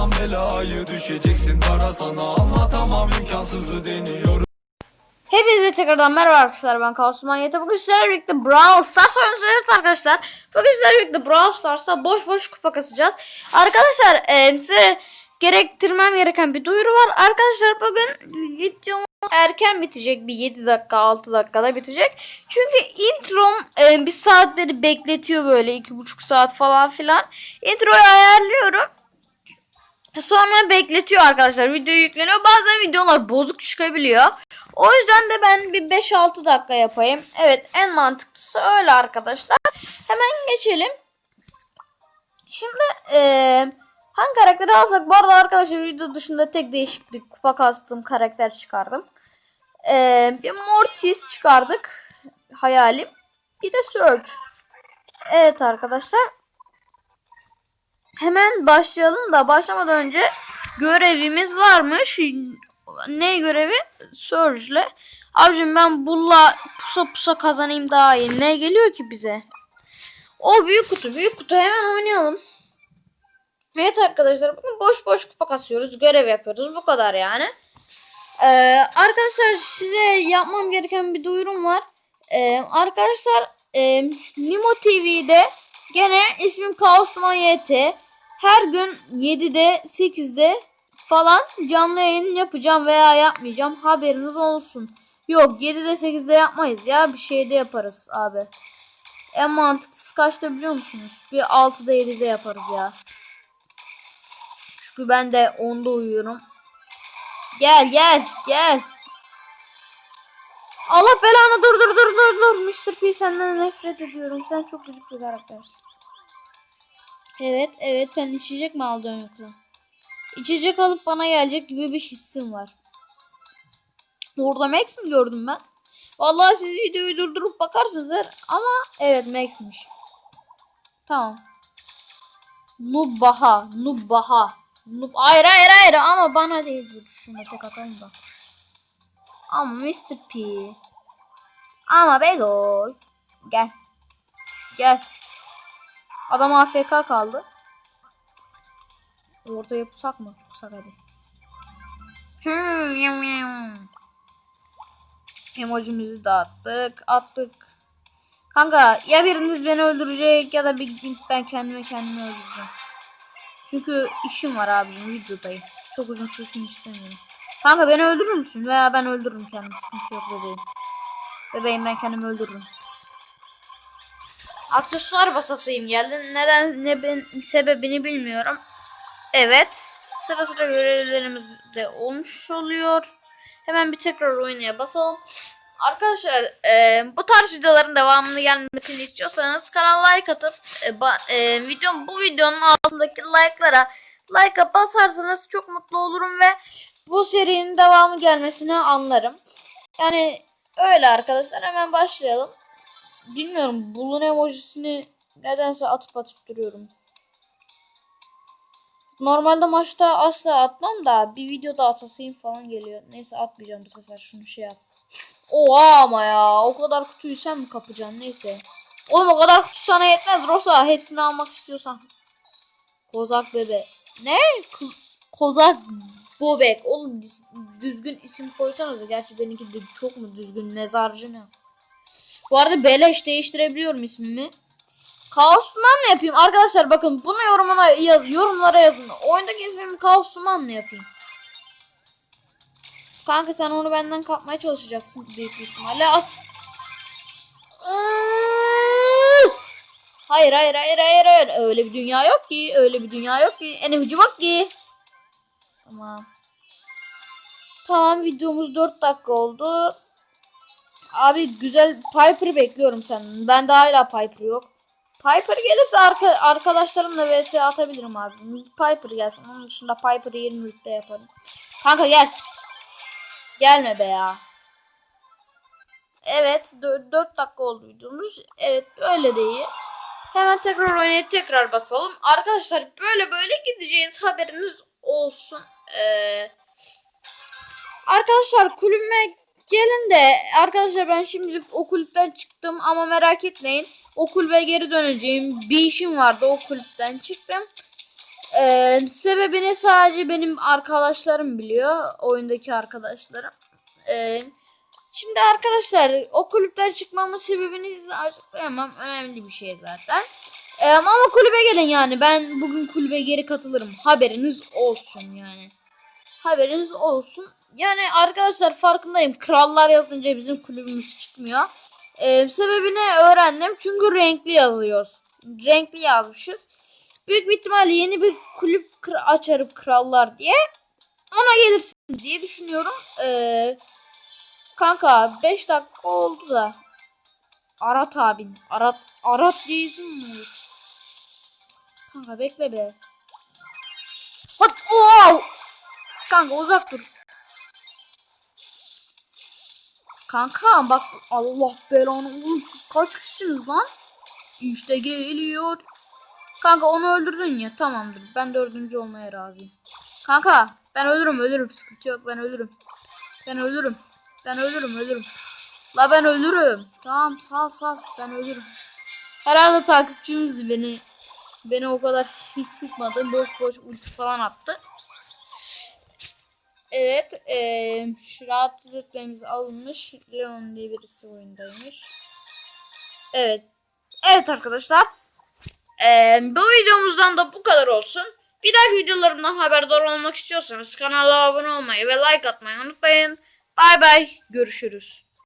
Ararsan belayı düşeceksin dara sana Anlatamam imkansızı deniyorum Hepinize tekrardan merhaba arkadaşlar ben Kaos Manyeta. Bugün sizlerle birlikte Brawl Stars oynuyoruz arkadaşlar. Bugün sizlerle birlikte Brawl Stars'a boş boş kupa kasacağız. Arkadaşlar e, size gerektirmem gereken bir duyuru var. Arkadaşlar bugün videom erken bitecek. Bir 7 dakika 6 dakikada bitecek. Çünkü introm e, bir saatleri bekletiyor böyle 2,5 saat falan filan. Introyu ayarlıyorum. Sonra bekletiyor arkadaşlar. Video yükleniyor. Bazen videolar bozuk çıkabiliyor. O yüzden de ben bir 5-6 dakika yapayım. Evet en mantıklısı öyle arkadaşlar. Hemen geçelim. Şimdi eee hangi karakteri alsak? Bu arada arkadaşlar video dışında tek değişiklik kupa kastığım karakter çıkardım. Eee bir Mortis çıkardık. Hayalim. Bir de Surge. Evet arkadaşlar. Hemen başlayalım da başlamadan önce görevimiz varmış. Ne görevi? Surge'le. Abicim ben bulla pusa pusa kazanayım daha iyi. Ne geliyor ki bize? O büyük kutu. Büyük kutu hemen oynayalım. Evet arkadaşlar bugün boş boş kupa kasıyoruz. Görev yapıyoruz. Bu kadar yani. Ee, arkadaşlar size yapmam gereken bir duyurum var. Ee, arkadaşlar e, Nimo TV'de gene ismim Kaosman YT. Her gün 7'de 8'de falan canlı yayın yapacağım veya yapmayacağım. Haberiniz olsun. Yok 7'de 8'de yapmayız ya. Bir şeyde yaparız abi. En mantıklısı kaçta biliyor musunuz? Bir 6'da 7'de yaparız ya. Çünkü ben de 10'da uyuyorum. Gel gel gel. Allah belanı dur dur dur dur dur. Mr. P senden nefret ediyorum. Sen çok gıcık bir karaktersin. Evet evet sen içecek mi alacaksın yoksa? İçecek alıp bana gelecek gibi bir hissim var. Orada Max mi gördüm ben? Vallahi siz videoyu durdurup bakarsınız her ama evet Max'miş. Tamam. Nubaha, Nubaha. Nub hayır hayır hayır ama bana değil şuna tek atayım da. Ama Mr. P. Ama Bego. Gel. Gel. Adam AFK kaldı. Ortaya pusak mı? Pusak hadi. Hmm. Emojimizi de attık. Kanka ya biriniz beni öldürecek ya da bir ben kendime kendimi öldüreceğim. Çünkü işim var abicim videodayım. Çok uzun sürsün istemiyorum. Kanka beni öldürür müsün? Veya ben öldürürüm kendimi. Sıkıntı yok bebeğim. Bebeğim ben kendimi öldürürüm. Aksesuar basasıyım geldi. Neden ne ben sebebini bilmiyorum. Evet. Sıra sıra görevlerimiz de olmuş oluyor. Hemen bir tekrar oynaya basalım. Arkadaşlar e, bu tarz videoların devamını gelmesini istiyorsanız kanala like atıp e, ba- e, videom bu videonun altındaki like'lara like'a basarsanız çok mutlu olurum ve bu serinin devamı gelmesini anlarım. Yani öyle arkadaşlar hemen başlayalım. Bilmiyorum bulun emojisini nedense atıp atıp duruyorum. Normalde maçta asla atmam da bir videoda atasayım falan geliyor. Neyse atmayacağım bu sefer şunu şey yap. Oha ama ya o kadar kutuyu sen mi kapacaksın neyse. Oğlum o kadar kutu sana yetmez Rosa hepsini almak istiyorsan. Kozak bebe. Ne? Kız- Kozak bobek. Oğlum düz- düzgün isim koysanız Gerçi benimki de çok mu düzgün mezarcı ne? Bu arada beleş değiştirebiliyorum ismimi. Kaos Duman mı yapayım? Arkadaşlar bakın bunu yorumuna yaz, yorumlara yazın. Oyundaki ismimi Kaos Duman mı yapayım? Kanka sen onu benden kapmaya çalışacaksın büyük ihtimalle. As hayır hayır hayır hayır hayır. Öyle bir dünya yok ki. Öyle bir dünya yok ki. Enerji bak ki. Tamam. Tamam videomuz 4 dakika oldu. Abi güzel Piper'ı bekliyorum senden. Ben de hala Piper yok. Piper gelirse arka, arkadaşlarımla vs atabilirim abi. Piper gelsin. Onun dışında Piper'ı 20'lükte yaparım. Kanka gel. Gelme be ya. Evet 4 dakika oldu videomuz. Evet öyle de iyi. Hemen tekrar oynayıp tekrar basalım. Arkadaşlar böyle böyle gideceğiz haberiniz olsun. Ee, arkadaşlar kulübüme gelin de arkadaşlar ben şimdilik o kulüpten çıktım ama merak etmeyin. O kulübe geri döneceğim. Bir işim vardı o kulüpten çıktım. Ee, sebebini sadece benim arkadaşlarım biliyor. Oyundaki arkadaşlarım. Ee, şimdi arkadaşlar o kulüpten çıkmamın sebebini açıklayamam. Önemli bir şey zaten. Ee, ama kulübe gelin yani. Ben bugün kulübe geri katılırım. Haberiniz olsun yani. Haberiniz olsun. Yani arkadaşlar farkındayım. Krallar yazınca bizim kulübümüz çıkmıyor. Ee, sebebini öğrendim. Çünkü renkli yazıyoruz. Renkli yazmışız. Büyük bir ihtimalle yeni bir kulüp açarım krallar diye. Ona gelirsiniz diye düşünüyorum. Ee, kanka 5 dakika oldu da. Arat abin. Arat, Arat diye isim mi olur? Kanka bekle be. Hadi. Wow! Kanka uzak dur. Kanka bak Allah belanı oğlum kaç kişisiniz lan? İşte geliyor. Kanka onu öldürdün ya tamamdır. Ben dördüncü olmaya razıyım. Kanka ben ölürüm ölürüm sıkıntı yok ben ölürüm. Ben ölürüm. Ben ölürüm ölürüm. La ben ölürüm. Tamam sal sal ben ölürüm. Herhalde takipçimiz beni beni o kadar hiç sıkmadı. Boş boş ulti falan attı. Evet, eee şu rahatsız etmemiz alınmış. Leon diye birisi oyundaymış. Evet. Evet arkadaşlar. Eee, bu videomuzdan da bu kadar olsun. Bir dahaki videolarımdan haberdar olmak istiyorsanız kanala abone olmayı ve like atmayı unutmayın. Bay bay. Görüşürüz.